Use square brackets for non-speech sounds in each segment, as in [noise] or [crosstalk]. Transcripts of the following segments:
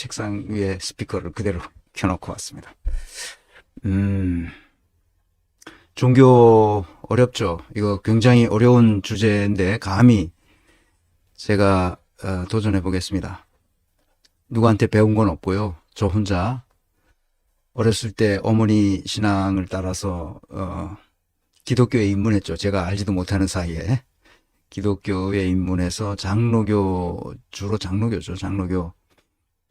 책상 위에 스피커를 그대로 [laughs] 켜놓고 왔습니다. 음, 종교 어렵죠. 이거 굉장히 어려운 주제인데 감히 제가 어, 도전해 보겠습니다. 누구한테 배운 건 없고요. 저 혼자 어렸을 때 어머니 신앙을 따라서 어, 기독교에 입문했죠. 제가 알지도 못하는 사이에 기독교에 입문해서 장로교 주로 장로교죠. 장로교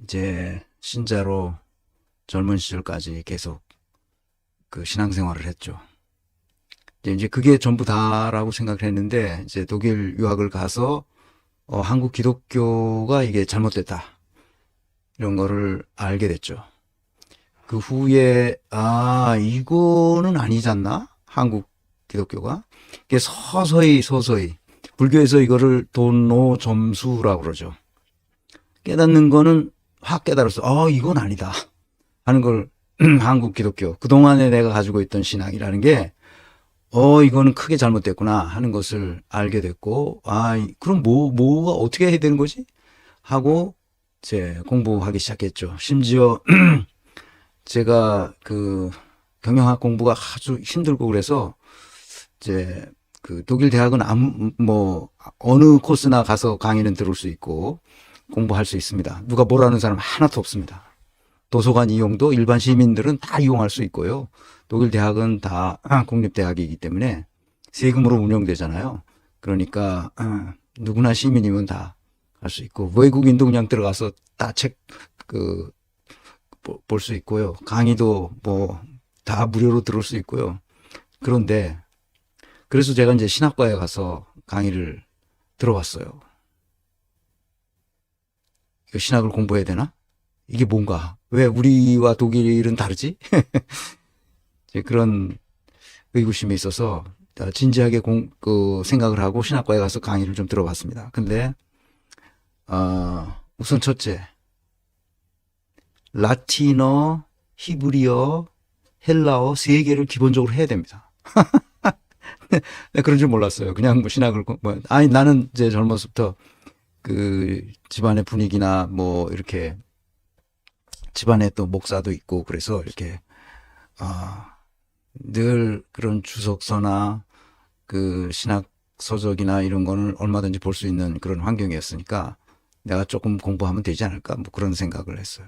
이제 신자로 젊은 시절까지 계속 그 신앙생활을 했죠. 이제 그게 전부 다라고 생각을 했는데 이제 독일 유학을 가서 어, 한국 기독교가 이게 잘못됐다 이런 거를 알게 됐죠. 그 후에 아 이거는 아니잖나 한국 기독교가 이게 서서히 서서히 불교에서 이거를 돈노 점수라고 그러죠. 깨닫는 거는 확 깨달았어. 아 이건 아니다 하는 걸 [clears throat] 한국 기독교 그동안에 내가 가지고 있던 신앙이라는 게 어, 이거는 크게 잘못됐구나 하는 것을 알게 됐고, 아, 이- 그럼 뭐, 뭐가 어떻게 해야 되는 거지? 하고, 이제 공부하기 시작했죠. 심지어, [clears throat] 제가 그 경영학 공부가 아주 힘들고 그래서, 이제 그 독일 대학은 아무, 뭐, 어느 코스나 가서 강의는 들을 수 있고, 공부할 수 있습니다. 누가 뭐라는 사람 하나도 없습니다. 도서관 이용도 일반 시민들은 다 이용할 수 있고요. 독일 대학은 다 [clears throat] 공립대학이기 때문에 세금으로 운영되잖아요. 그러니까 어, [clears throat] 누구나 시민이면 다 할 수 있고 외국인도 그냥 들어가서 다 책 그 볼 수 있고요. 강의도 뭐 다 무료로 들을 수 있고요. 그런데 그래서 제가 이제 신학과에 가서 강의를 들어봤어요. 신학을 공부해야 되나? 이게 뭔가? 왜 우리와 독일은 다르지? [laughs] 그런 의구심이 있어서 어, 진지하게 공, 그 생각을 하고 신학과에 가서 강의를 좀 들어봤습니다. 근데, 어, 우선 첫째, 라틴어, 히브리어, 헬라어 세 개를 기본적으로 해야 됩니다. [laughs] 네, 그런 줄 몰랐어요. 그냥 뭐 신학을, 공- 뭐, 아니, 나는 이제 젊어서부터 그 집안의 분위기나 뭐 이렇게 집안에 또 목사도 있고 그래서 이렇게 아, 늘 그런 주석서나 그 신학 서적이나 이런 거는 얼마든지 볼 수 있는 그런 환경이었으니까 내가 조금 공부하면 되지 않을까 뭐 그런 생각을 했어요.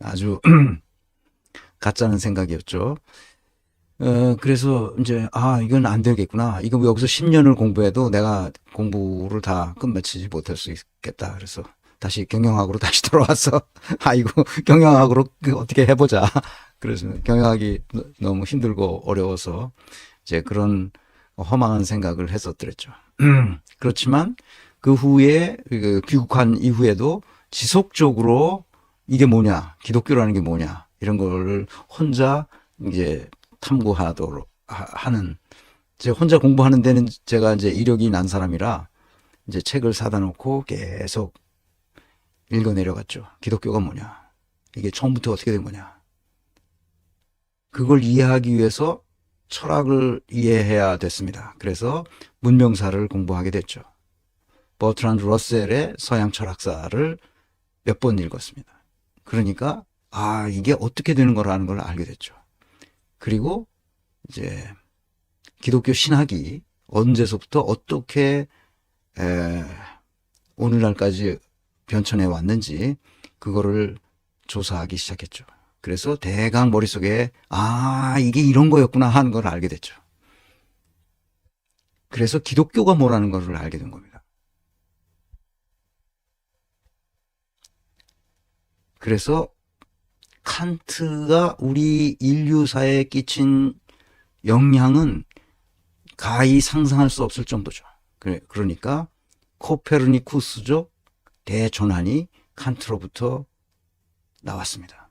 아주 [clears throat] 가짜는 생각이었죠. 어, 그래서 이제 아 이건 안 되겠구나. 이거 뭐 여기서 10년을 공부해도 내가 공부를 다 끝마치지 못할 수 있겠다. 그래서 다시 경영학으로 [laughs] 다시 돌아와서 아이고 경영학으로 그 어떻게 해보자. [laughs] 그래서 경영학이 너- 너무 힘들고 어려워서 이제 그런 허망한 생각을 했었더랬죠. [clears throat] 그렇지만 그 후에 그 귀국한 이후에도 지속적으로 이게 뭐냐, 기독교라는 게 뭐냐 이런 거를 혼자 이제 탐구하도록 하- 하는 제 혼자 공부하는 데는 제가 이제 이력이 난 사람이라 이제 책을 사다 놓고 계속 읽어 내려갔죠. 기독교가 뭐냐? 이게 처음부터 어떻게 된 거냐? 그걸 이해하기 위해서 철학을 이해해야 됐습니다. 그래서 문명사를 공부하게 됐죠. 버트란드 러셀의 서양 철학사를 몇 번 읽었습니다. 그러니까 아 이게 어떻게 되는 거라는 걸 알게 됐죠. 그리고 이제 기독교 신학이 언제서부터 어떻게 에, 오늘날까지 변천해 왔는지 그거를 조사하기 시작했죠. 그래서 대강 머릿속에 아 이게 이런 거였구나 하는 걸 알게 됐죠. 그래서 기독교가 뭐라는 것을 알게 된 겁니다. 그래서 칸트가 우리 인류사에 끼친 영향은 가히 상상할 수 없을 정도죠. 그러니까 코페르니쿠스적 대전환이 칸트로부터 나왔습니다.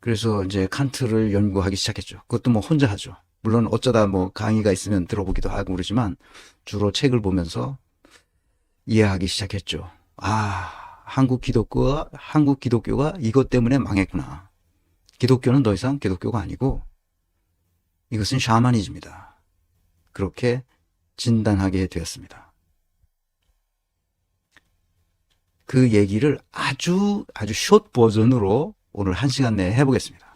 그래서 이제 칸트를 연구하기 시작했죠. 그것도 뭐 혼자 하죠. 물론 어쩌다 뭐 강의가 있으면 들어보기도 하고 그러지만 주로 책을 보면서 이해하기 시작했죠. 아, 한국 기독교가 한국 기독교가 이것 때문에 망했구나. 기독교는 더 이상 기독교가 아니고 이것은 샤머니즘이다. 그렇게 진단하게 되었습니다. 그 얘기를 아주 아주 숏 버전으로 오늘 한 시간 내에 해보겠습니다.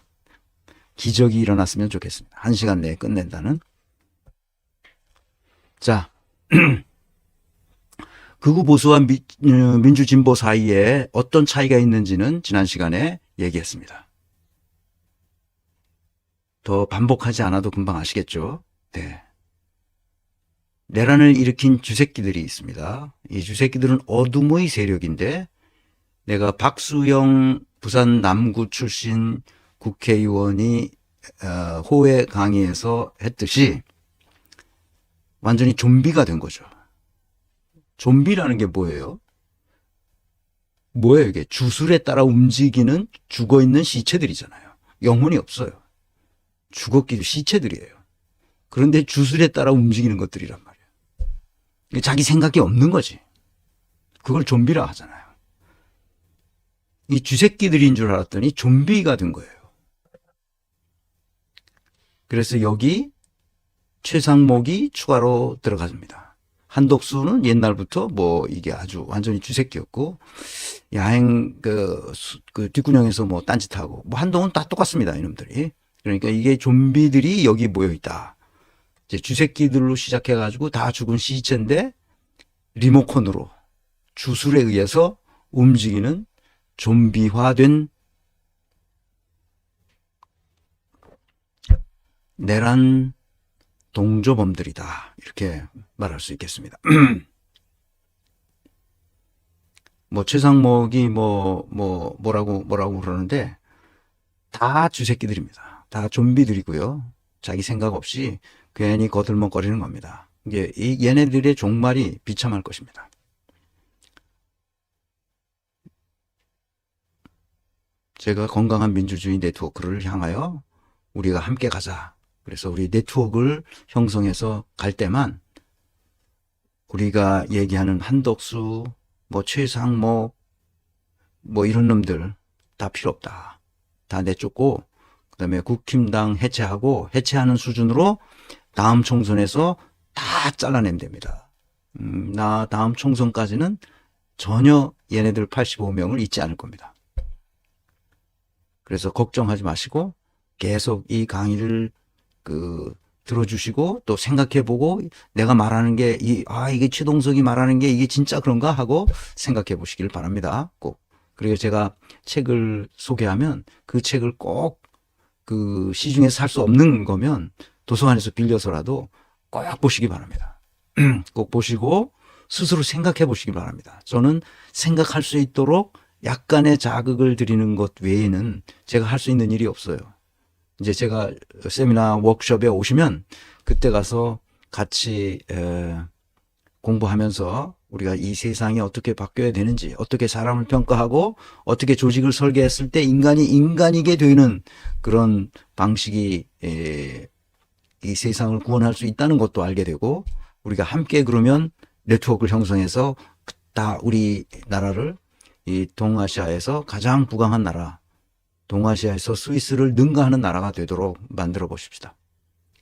기적이 일어났으면 좋겠습니다. 한 시간 내에 끝낸다는. 자, [clears throat] 극우 보수와 미- 어, 민주 진보 사이에 어떤 차이가 있는지는 지난 시간에 얘기했습니다. 더 반복하지 않아도 금방 아시겠죠? 네. 내란을 일으킨 주새끼들이 있습니다. 이 주새끼들은 어둠의 세력인데 내가 박수영 부산 남구 출신 국회의원이 어, 호회 강의에서 했듯이 완전히 좀비가 된 거죠. 좀비라는 게 뭐예요? 뭐예요 이게? 주술에 따라 움직이는 죽어 있는 시체들이잖아요. 영혼이 없어요. 죽었기도 시체들이에요. 그런데 주술에 따라 움직이는 것들이란 말이에요. 자기 생각이 없는 거지. 그걸 좀비라 하잖아요. 이 쥐새끼들인 줄 알았더니 좀비가 된 거예요. 그래서 여기 최상목이 추가로 들어갑니다. 한독수는 옛날부터 뭐 이게 아주 완전히 쥐새끼였고 야행 그, 수- 그 뒷구녕에서 뭐 딴짓하고 뭐 한동훈 다 똑같습니다 이놈들이 그러니까 이게 좀비들이 여기 모여 있다. 이제 쥐새끼들로 시작해가지고 다 죽은 시체인데 리모컨으로 주술에 의해서 움직이는 좀비화된 내란 동조범들이다. 이렇게 말할 수 있겠습니다. [clears throat] 뭐 최상목이 뭐 뭐 뭐라고 뭐라고 그러는데 다 쥐새끼들입니다. 다 좀비들이고요. 자기 생각 없이 괜히 거들먹거리는 겁니다. 이게 이 얘네들의 종말이 비참할 것입니다. 제가 건강한 민주주의 네트워크를 향하여 우리가 함께 가자. 그래서 우리 네트워크를 형성해서 갈 때만 우리가 얘기하는 한덕수, 뭐 최상목, 뭐 이런 놈들 다 필요 없다. 다 내쫓고 그다음에 국힘당 해체하고 해체하는 수준으로 다음 총선에서 다 잘라내면 됩니다. 음, 나 다음 총선까지는 전혀 얘네들 85명을 잊지 않을 겁니다. 그래서 걱정하지 마시고 계속 이 강의를 그 들어주시고 또 생각해보고 내가 말하는 게 이 아 이게 최동석이 말하는 게 이게 진짜 그런가 하고 생각해 보시길 바랍니다. 꼭 그리고 제가 책을 소개하면 그 책을 꼭 그 시중에 살수 없는 거면 도서관에서 빌려서라도 꼭 보시기 바랍니다. [clears throat] 꼭 보시고 스스로 생각해 보시기 바랍니다. 저는 생각할 수 있도록 약간의 자극을 드리는 것 외에는 제가 할 수 있는 일이 없어요. 이제 제가 세미나 워크숍에 오시면 그때 가서 같이 에, 공부하면서 우리가 이 세상이 어떻게 바뀌어야 되는지, 어떻게 사람을 평가하고 어떻게 조직을 설계했을 때 인간이 인간이게 되는 그런 방식이 에, 이 세상을 구원할 수 있다는 것도 알게 되고 우리가 함께 그러면 네트워크를 형성해서 다 우리 나라를 이 동아시아에서 가장 부강한 나라, 동아시아에서 스위스를 능가하는 나라가 되도록 만들어 보십시다.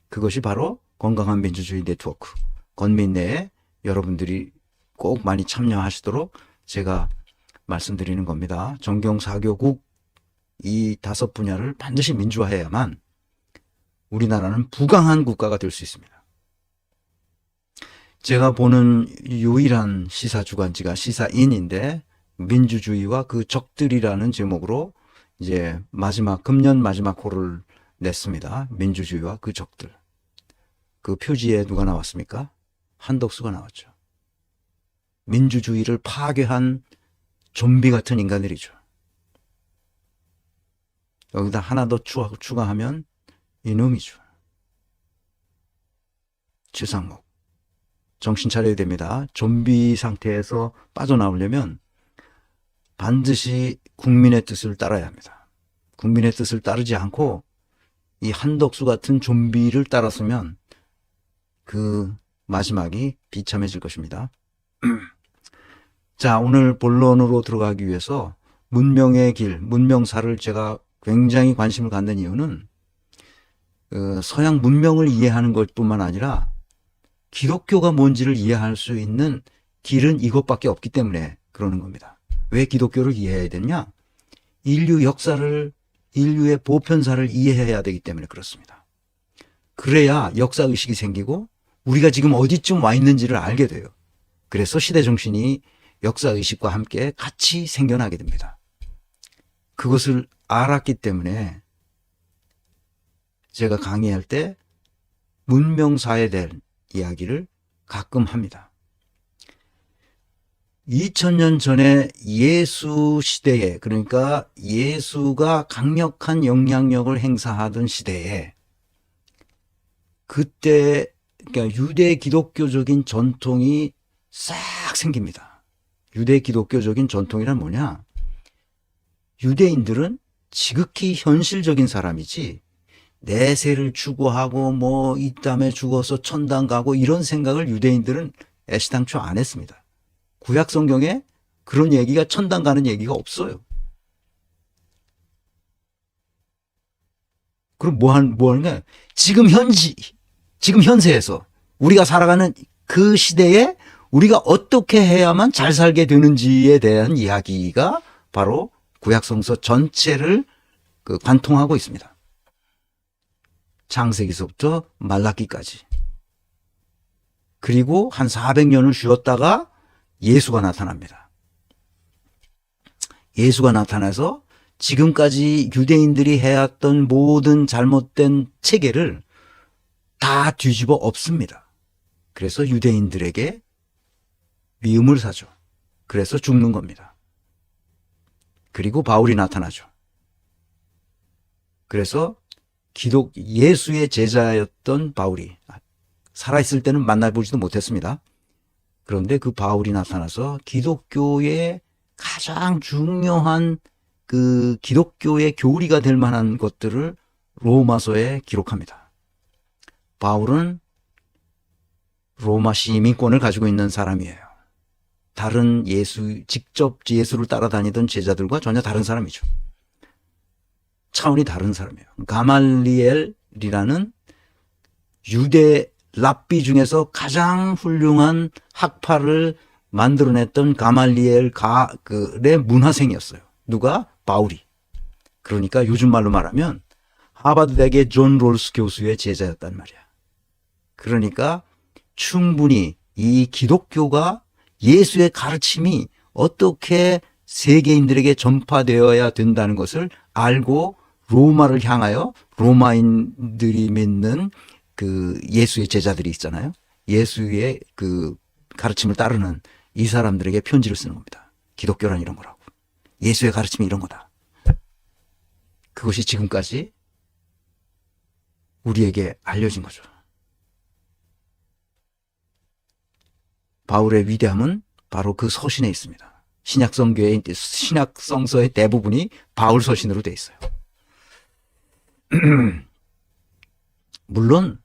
그것이 바로 건강한 민주주의 네트워크. 건민 내에 여러분들이 꼭 많이 참여하시도록 제가 말씀드리는 겁니다. 정경 사교국 이 다섯 분야를 반드시 민주화해야만 우리나라는 부강한 국가가 될 수 있습니다. 제가 보는 유일한 시사 주간지가 시사인인데 민주주의와 그 적들이라는 제목으로 이제 마지막 금년 마지막 호를 냈습니다. 민주주의와 그 적들. 그 표지에 누가 나왔습니까? 한덕수가 나왔죠. 민주주의를 파괴한 좀비 같은 인간들이죠. 여기다 하나 더 추가, 추가하면 이놈이죠. 최상목. 정신 차려야 됩니다. 좀비 상태에서 빠져나오려면 반드시 국민의 뜻을 따라야 합니다. 국민의 뜻을 따르지 않고 이 한덕수 같은 좀비를 따랐으면 그 마지막이 비참해질 것입니다. [clears throat] 자, 오늘 본론으로 들어가기 위해서 문명의 길, 문명사를 제가 굉장히 관심을 갖는 이유는 그 서양 문명을 이해하는 것뿐만 아니라 기독교가 뭔지를 이해할 수 있는 길은 이것밖에 없기 때문에 그러는 겁니다. 왜 기독교를 이해해야 되냐? 인류 역사를, 인류의 보편사를 이해해야 되기 때문에 그렇습니다. 그래야 역사 의식이 생기고 우리가 지금 어디쯤 와 있는지를 알게 돼요. 그래서 시대 정신이 역사 의식과 함께 같이 생겨나게 됩니다. 그것을 알았기 때문에 제가 강의할 때 문명사에 대한 이야기를 가끔 합니다. 2000년 전에 예수 시대에, 그러니까 예수가 강력한 영향력을 행사하던 시대에, 그때, 그러니까 유대 기독교적인 전통이 싹 생깁니다. 유대 기독교적인 전통이란 뭐냐? 유대인들은 지극히 현실적인 사람이지, 내세를 추구하고 뭐 이 땀에 죽어서 천당 가고 이런 생각을 유대인들은 애시당초 안 했습니다. 구약 성경에 그런 얘기가 천당 가는 얘기가 없어요. 그럼 뭐 하는, 뭐 하는 거야? 지금 현지, 지금 현세에서 우리가 살아가는 그 시대에 우리가 어떻게 해야만 잘 살게 되는지에 대한 이야기가 바로 구약 성서 전체를 그 관통하고 있습니다. 창세기서부터 말라기까지. 그리고 한 400년을 쉬었다가 예수가 나타납니다. 예수가 나타나서 지금까지 유대인들이 해왔던 모든 잘못된 체계를 다 뒤집어 엎습니다. 그래서 유대인들에게 미움을 사죠. 그래서 죽는 겁니다. 그리고 바울이 나타나죠. 그래서 기독 예수의 제자였던 바울이 살아있을 때는 만나보지도 못했습니다. 그런데 그 바울이 나타나서 기독교의 가장 중요한 그 기독교의 교리가 될 만한 것들을 로마서에 기록합니다. 바울은 로마 시민권을 가지고 있는 사람이에요. 다른 예수, 직접 예수를 따라다니던 제자들과 전혀 다른 사람이죠. 차원이 다른 사람이에요. 가말리엘이라는 유대 랍비 중에서 가장 훌륭한 학파를 만들어냈던 가말리엘 가의 문화생이었어요. 누가? 바울이. 그러니까 요즘 말로 말하면 하버드 대학의 존 롤스 교수의 제자였단 말이야. 그러니까 충분히 이 기독교가 예수의 가르침이 어떻게 세계인들에게 전파되어야 된다는 것을 알고 로마를 향하여 로마인들이 믿는 그 예수의 제자들이 있잖아요. 예수의 그 가르침을 따르는 이 사람들에게 편지를 쓰는 겁니다. 기독교란 이런 거라고. 예수의 가르침이 이런 거다. 그것이 지금까지 우리에게 알려진 거죠. 바울의 위대함은 바로 그 서신에 있습니다. 신약성교의 신약성서의 대부분이 바울 서신으로 돼 있어요. [clears throat] 물론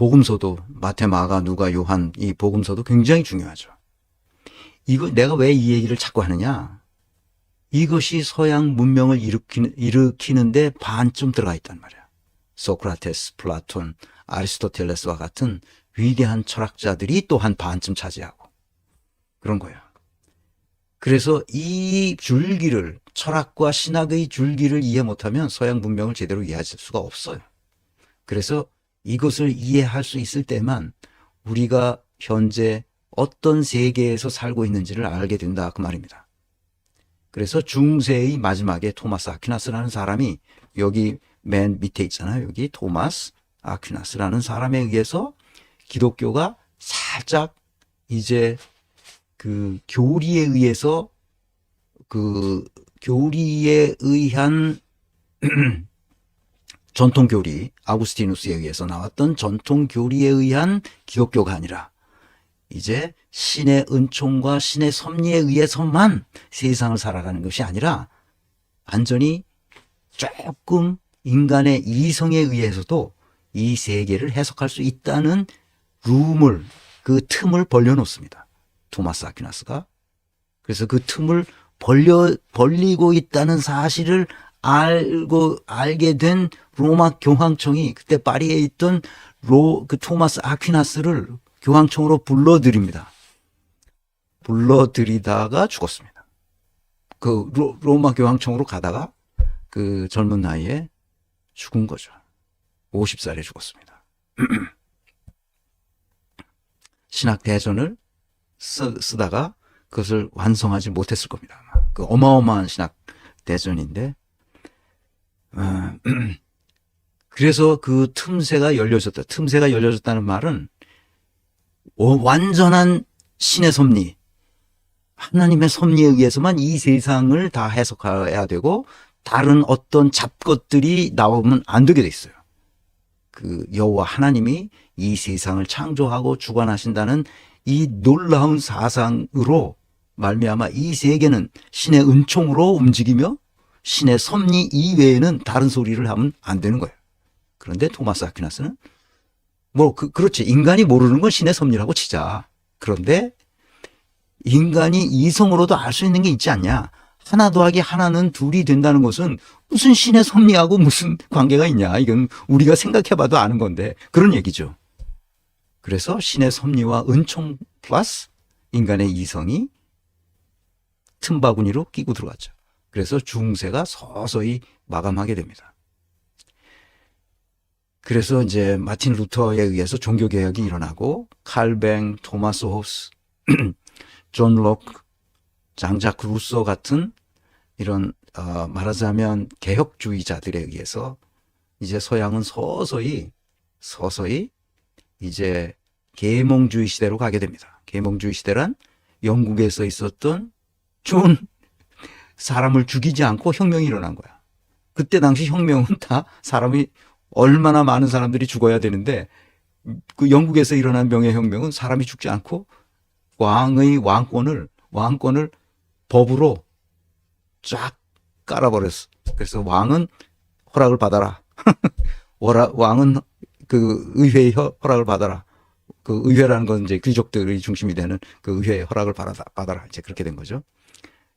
복음서도 마태, 마가, 누가, 요한 이 복음서도 굉장히 중요하죠. 이거 내가 왜 이 얘기를 자꾸 하느냐? 이것이 서양 문명을 일으키는, 일으키는데 반쯤 들어가 있단 말이야. 소크라테스, 플라톤, 아리스토텔레스와 같은 위대한 철학자들이 또 한 반쯤 차지하고 그런 거예요. 그래서 이 줄기를 철학과 신학의 줄기를 이해 못하면 서양 문명을 제대로 이해할 수가 없어요. 그래서 이것을 이해할 수 있을 때만 우리가 현재 어떤 세계에서 살고 있는지를 알게 된다 그 말입니다. 그래서 중세의 마지막에 토마스 아퀴나스라는 사람이 여기 맨 밑에 있잖아요. 여기 토마스 아퀴나스라는 사람에 의해서 기독교가 살짝 이제 그 교리에 의해서 그 교리에 의한 [clears throat] 전통 교리 아구스티누스에 의해서 나왔던 전통 교리에 의한 기독교가 아니라 이제 신의 은총과 신의 섭리에 의해서만 세상을 살아가는 것이 아니라 완전히 조금 인간의 이성에 의해서도 이 세계를 해석할 수 있다는 룸을 그 틈을 벌려놓습니다. 토마스 아퀴나스가 그래서 그 틈을 벌려 벌리고 있다는 사실을 알고 알게 된 로마 교황청이 그때 파리에 있던 로 그 토마스 아퀴나스를 교황청으로 불러들입니다. 불러들이다가 죽었습니다. 그 로, 로마 교황청으로 가다가 그 젊은 나이에 죽은 거죠. 50살에 죽었습니다. [clears throat] 신학 대전을 쓰, 쓰다가 그것을 완성하지 못했을 겁니다. 그 어마어마한 신학 대전인데, 어, [clears throat] 그래서 그 틈새가 열려졌다. 틈새가 열려졌다는 말은 어, 완전한 신의 섭리, 하나님의 섭리에 의해서만 이 세상을 다 해석해야 되고 다른 어떤 잡것들이 나오면 안 되게 돼 있어요. 그 여호와 하나님이 이 세상을 창조하고 주관하신다는 이 놀라운 사상으로 말미암아 이 세계는 신의 은총으로 움직이며 신의 섭리 이외에는 다른 소리를 하면 안 되는 거예요. 그런데 토마스 아퀴나스는 뭐 그, 그렇지 인간이 모르는 건 신의 섭리라고 치자. 그런데 인간이 이성으로도 알 수 있는 게 있지 않냐? 하나 더하기 하나는 둘이 된다는 것은 무슨 신의 섭리하고 무슨 관계가 있냐? 이건 우리가 생각해봐도 아는 건데 그런 얘기죠. 그래서 신의 섭리와 은총 플러스 인간의 이성이 틈바구니로 끼고 들어갔죠. 그래서 중세가 서서히 마감하게 됩니다. 그래서 이제 마틴 루터에 의해서 종교 개혁이 일어나고 칼뱅, 토마스 호스, [clears throat] 존 록, 장자크 루소 같은 이런 어, 말하자면 개혁주의자들에 의해서 이제 서양은 서서히 서서히 이제 계몽주의 시대로 가게 됩니다. 계몽주의 시대란 영국에서 있었던 좋은 사람을 죽이지 않고 혁명이 일어난 거야. 그때 당시 혁명은 다 사람이 얼마나 많은 사람들이 죽어야 되는데 그 영국에서 일어난 명예혁명은 사람이 죽지 않고 왕의 왕권을 왕권을 법으로 쫙 깔아버렸어. 그래서 왕은 허락을 받아라. [laughs] 왕은 그 의회의 허- 허락을 받아라. 그 의회라는 건 이제 귀족들의 중심이 되는 그 의회의 허락을 받아라. 받아라. 이제 그렇게 된 거죠.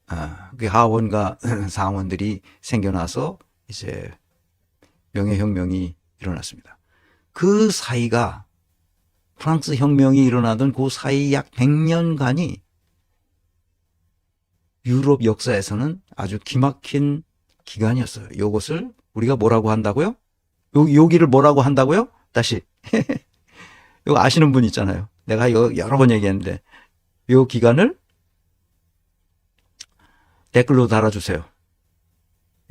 아, 그 하원과 [laughs] 상원들이 생겨나서 이제 명예혁명이 일어났습니다. 그 사이가 프랑스 혁명이 일어나던 그 사이 약 100년간이 유럽 역사에서는 아주 기막힌 기간이었어요. 요것을 우리가 뭐라고 한다고요? 요, 여기를 뭐라고 한다고요? 다시. [laughs] 요 아시는 분 있잖아요. 내가 요 여러 번 얘기했는데, 요 기간을 댓글로 달아주세요.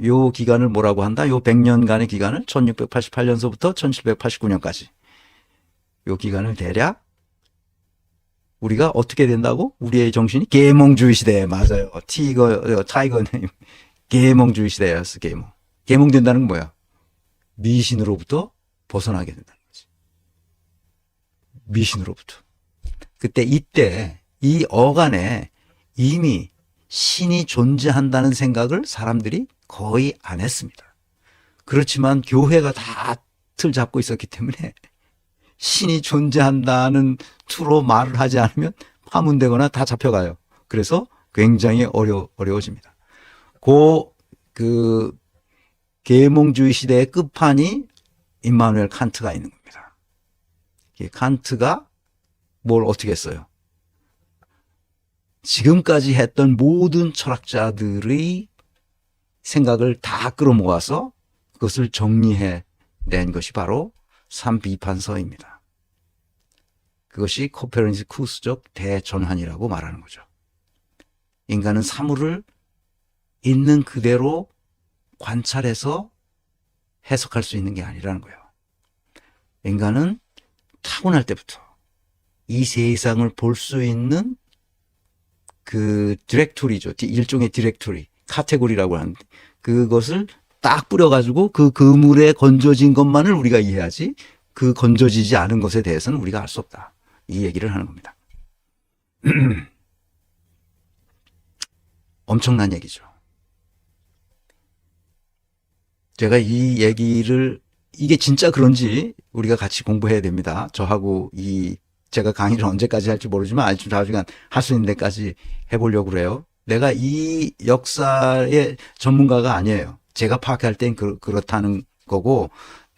요 기간을 뭐라고 한다? 요 100년간의 기간을 1688년서부터 1789년까지. 요 기간을 대략 우리가 어떻게 된다고? 우리의 정신이 계몽주의 시대 맞아요. 티거 어, 타이거님 [laughs] 계몽주의 시대였어 계몽. 계몽된다는 건 뭐야? 미신으로부터 벗어나게 된다는 거지. 미신으로부터. 그때 이때 이 어간에 이미 신이 존재한다는 생각을 사람들이 거의 안 했습니다. 그렇지만 교회가 다 틀 잡고 있었기 때문에 신이 존재한다는 투로 말을 하지 않으면 파문되거나 다 잡혀가요. 그래서 굉장히 어려, 어려워집니다. 고, 그, 계몽주의 시대의 끝판이 임마누엘 칸트가 있는 겁니다. 이 칸트가 뭘 어떻게 했어요? 지금까지 했던 모든 철학자들의 생각을 다 끌어모아서 그것을 정리해 낸 것이 바로 삼비판서입니다. 그것이 코페르니쿠스적 대전환이라고 말하는 거죠. 인간은 사물을 있는 그대로 관찰해서 해석할 수 있는 게 아니라는 거예요. 인간은 타고날 때부터 이 세상을 볼 수 있는 그 디렉토리죠. 디- 일종의 디렉토리, 카테고리라고 하는데 그것을 딱 뿌려가지고 그 그물에 건져진 것만을 우리가 이해하지 그 건져지지 않은 것에 대해서는 우리가 알 수 없다. 이 얘기를 하는 겁니다. [clears throat] 엄청난 얘기죠. 제가 이 얘기를 이게 진짜 그런지 우리가 같이 공부해야 됩니다. 저하고 이 제가 강의를 언제까지 할지 모르지만 아주 나중에 할수 있는 데까지 해보려고 그래요. 내가 이 역사의 전문가가 아니에요. 제가 파악할 땐 그, 그렇다는 거고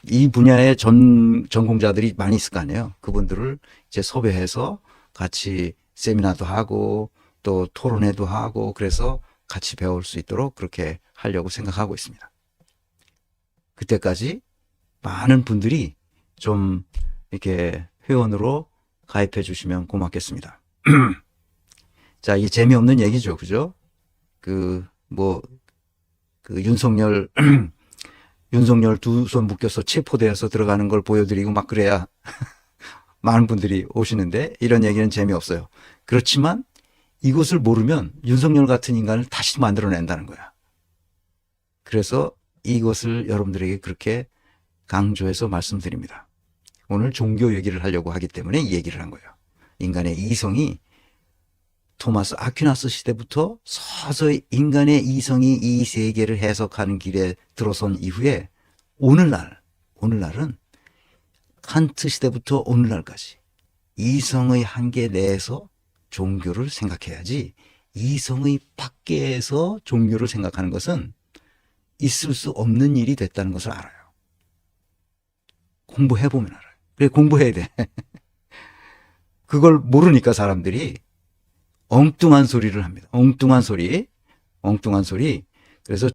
이 분야의 전 전공자들이 많이 있을 거 아니에요. 그분들을 이제 섭외해서 같이 세미나도 하고 또 토론회도 하고 그래서 같이 배울 수 있도록 그렇게 하려고 생각하고 있습니다. 그때까지 많은 분들이 좀 이렇게 회원으로 가입해 주시면 고맙겠습니다. [clears throat] 자, 이게 재미없는 얘기죠. 그죠? 그, 뭐, 그 윤석열, [clears throat] 윤석열 두 손 묶여서 체포되어서 들어가는 걸 보여드리고 막 그래야 [laughs] 많은 분들이 오시는데 이런 얘기는 재미없어요. 그렇지만 이것을 모르면 윤석열 같은 인간을 다시 만들어낸다는 거야. 그래서 이것을 여러분들에게 그렇게 강조해서 말씀드립니다. 오늘 종교 얘기를 하려고 하기 때문에 이 얘기를 한 거예요. 인간의 이성이 토마스 아퀴나스 시대부터 서서히 인간의 이성이 이 세계를 해석하는 길에 들어선 이후에 오늘날, 오늘날은 칸트 시대부터 오늘날까지 이성의 한계 내에서 종교를 생각해야지 이성의 밖에서 종교를 생각하는 것은 있을 수 없는 일이 됐다는 것을 알아요. 공부해보면 알아요. 그래, 공부해야 돼. [laughs] 그걸 모르니까 사람들이 엉뚱한 소리를 합니다. 엉뚱한 소리, 엉뚱한 소리. 그래서